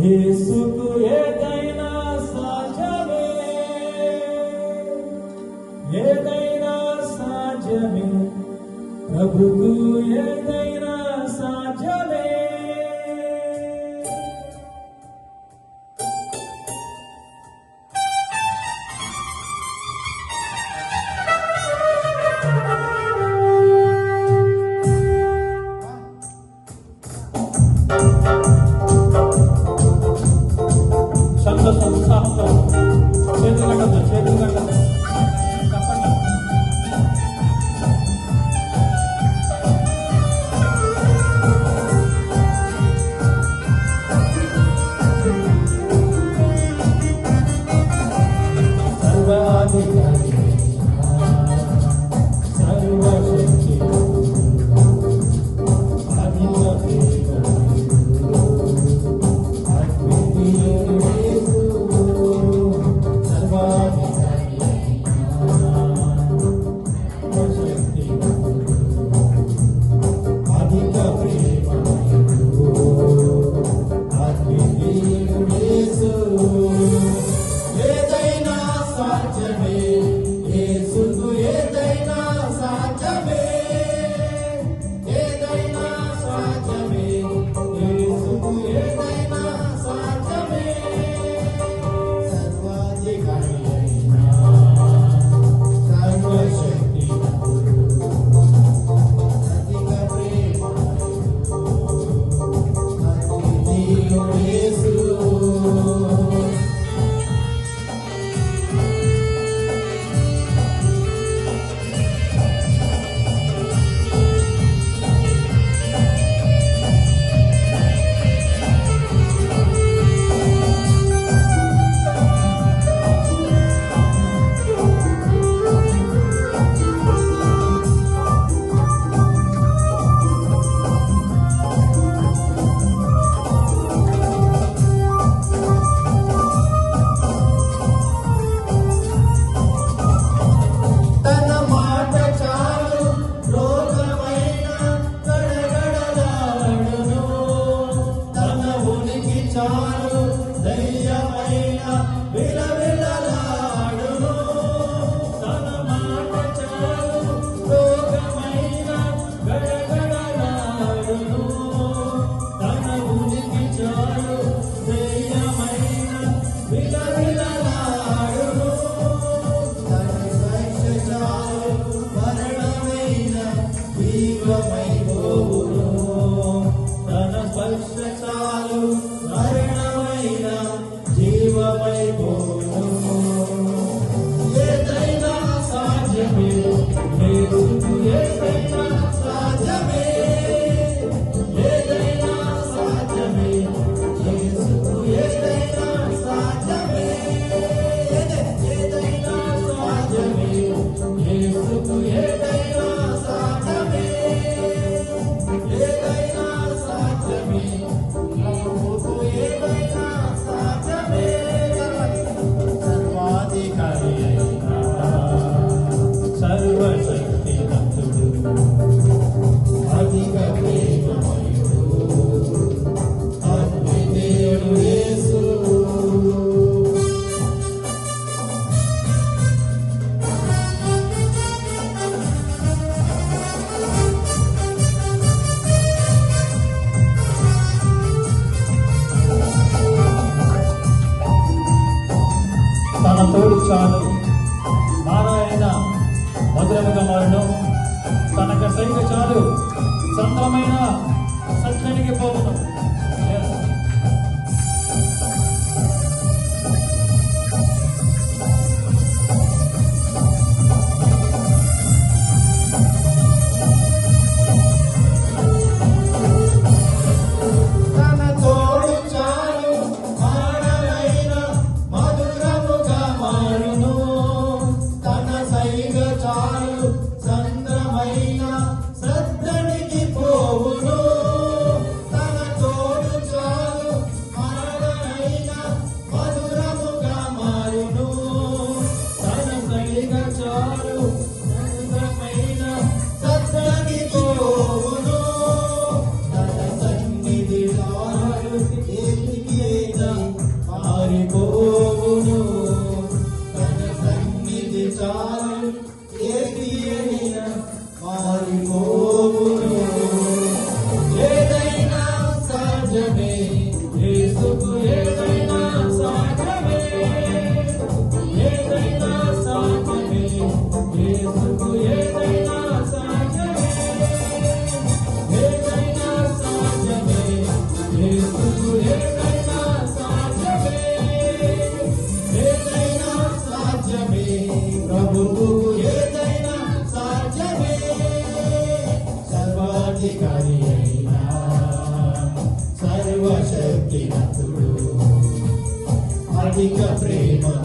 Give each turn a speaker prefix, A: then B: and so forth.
A: యేసుకు ఏదైనా సాధ్యమే. ఏదైనా సాధ్యమే. ప్రభుకు ఏదైనా
B: చాలు ధైర్యమైన విలవిలలాడు
A: తన మాట చాలు లోకమైన గడగడలాడు. తన ఉనికి చాలు ధైర్యమైన విలవిలలాడు
B: తన సైన్య చాలు మరణమైన
A: జీవమైపోవు. Yes,
B: ఇక చాలు. సొంతమైన సత్యానికి పోతున్నాం. Amen. అధిక